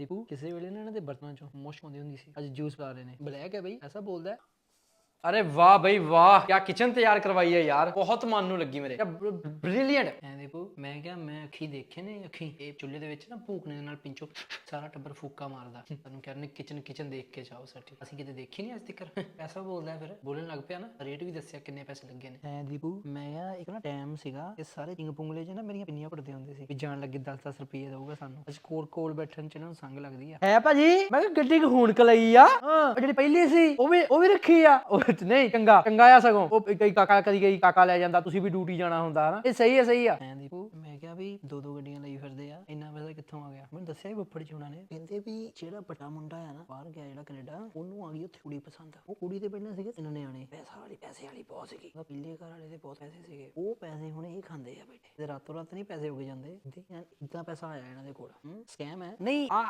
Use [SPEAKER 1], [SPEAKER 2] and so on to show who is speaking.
[SPEAKER 1] ਦੀਪੂ ਕਿਸੇ ਵੇਲੇ ਨਾ ਇਹਨਾਂ ਦੇ ਬਰਤਨਾਂ ਚੋਂ ਮੁਸ਼ਕ ਆਉਂਦੀ ਹੁੰਦੀ ਸੀ। ਅੱਜ ਜੂਸ ਪਾ ਰਹੇ ਨੇ। ਬਲੈਕ ਹੈ ਬਈ ਐਸਾ ਬੋਲਦਾ ਹੈ।
[SPEAKER 2] ਅਰੇ ਵਾਹ ਬਈ ਵਾਹ ਕੀ ਕਿਚਨ ਤਿਆਰ ਕਰਵਾਈ ਹੈ ਯਾਰ। ਬਹੁਤ ਮਨ ਨੂੰ ਲੱਗੀ ਮੇਰੇ। ਬ੍ਰਿਲੀਅੰਟ
[SPEAKER 1] ਐ ਦੀਪੂ ਮੈਂ ਕਿਹਾ ਮੈਂ ਅੱਖੀ ਦੇਖੇ ਨੇ ਅੱਖੀ। ਇਹ ਚੁੱਲ੍ਹੇ ਦੇ ਵਿੱਚ ਨਾ ਭੂਕਣੇ ਦੇ ਨਾਲ ਪਿੰਚੋ ਸਾਰਾ ਟੱਬਰ ਫੂਕਾ ਮਾਰਦਾ। ਤੁਹਾਨੂੰ ਕਹਿੰਦੇ ਕਿਚਨ ਕਿਚਨ ਦੇਖ ਕੇ ਜਾਓ ਸਾਡੀ ਅਸੀਂ ਕਿਤੇ ਦੇਖੀ ਨਹੀਂ ਅੱਜ ਤੱਕ ਐਸਾ ਬੋਲਦਾ ਫਿਰ। ਬੋਲਣ ਲੱਗ ਪਿਆ ਨਾ ਰੇਟ ਵੀ ਦੱਸਿਆ ਕਿੰਨੇ ਪੈਸੇ ਲੱਗੇ ਨੇ। ਐ ਦੀਪੂ ਮੈਂ ਕਿਹਾ ਇੱਕ ਨਾ ਟਾਈਮ ਸੀਗਾ ਇਹ ਸਾਰੇ ਟਿੰਗ ਪੁੰਗਲੇ 'ਚ ਨਾ ਮੇਰੀਆਂ ਪਿੰਨੀਆਂ ਪੜਦੇ ਜਾਣ ਲੱਗੇ 10-10 ਰੁਪਏ ਦਊਗਾ ਸਾਨੂੰ। ਅੱਜ ਕੋਲ ਕੋਲ ਬੈਠਣ 'ਚ ਨੂੰ ਸੰਗ ਲੱਗਦੀ ਆ।
[SPEAKER 2] ਹੈ ਭਾਜੀ? ਮੈਂ ਕਿਹਾ ਗੱਡੀ ਕਹੂਣ ਕਲਈ ਆ। ਹਾਂ। ਜਿਹੜੀ ਪਹਿਲੀ ਸੀ ਉਹ ਵੀ ਉਹ ਵੀ ਰੱਖੀ ਆ। ਉਹ ਚ- ਨਹੀਂ ਚੰਗਾ। ਚੰਗਾ ਆ ਸਗੋਂ। ਉਹ ਕਈ ਕਾਕਾ ਕਦੀ ਕਈ ਕਾਕਾ ਲੈ ਜਾਂਦਾ ਤੁਸੀਂ ਵੀ ਡਿਊਟੀ ਜਾਣਾ ਹੁੰਦਾ ਹਨਾ? ਇਹ ਸਹੀ ਹੈ ਸਹੀ ਆ।
[SPEAKER 1] ਐਂ ਦੀਪੂ ਮੈਂ ਕਿਹਾ ਵੀ ਦੋ ਦੋ ਗੱਡੀਆਂ ਲਈ ਫਿਰਦੇ ਆ। ਇੰਨਾ ਪੈਸਾ ਕਿੱਥੋਂ ਆ ਗਿਆ? ਮੈਨੂੰ ਦੱਸਿਆ ਹੀ ਬੱਫੜ ਚ ਉਹਨਾਂ ਨੇ। ਕਹਿੰਦੇ ਵੀ ਜਿਹੜਾ ਵੱਡਾ ਮੁੰਡਾ ਆ ਨਾ ਬਾਹਰ ਗਿਆ ਆ ਗਈ, ਉੱਥੇ ਕੁੜੀ ਪਸੰਦ ਉਹ ਕੁੜੀ ਦੇ ਪਹਿਲਾਂ ਸੀਗੇ ਤਿੰਨ ਨਿਆਣੇ। ਪੈਸਾ ਵਾਲੀ, ਪੈਸੇ ਵਾਲੀ ਬਹੁਤ ਸੀਗੀ। ਉਹਦਾ ਪਿੱਲੇ ਘਰ ਵਾਲੇ ਦੇ ਬਹੁਤ ਪੈਸੇ ਸੀਗੇ। ਉਹ ਪੈਸੇ ਹੁਣ ਇਹ ਖਾਂਦੇ ਆ ਬੇਟੇ ਤੇ ਰਾਤੋਂ ਰਾਤ ਨਹੀਂ ਪੈਸੇ ਉਗ ਜਾਂਦੇ। ਇਦਾਂ ਪੈਸਾ ਆਇਆ ਇਹਨਾਂ ਦੇ ਕੋਲ। ਸਕੈਮ ਹੈ। ਨਹੀਂ,
[SPEAKER 2] ਆ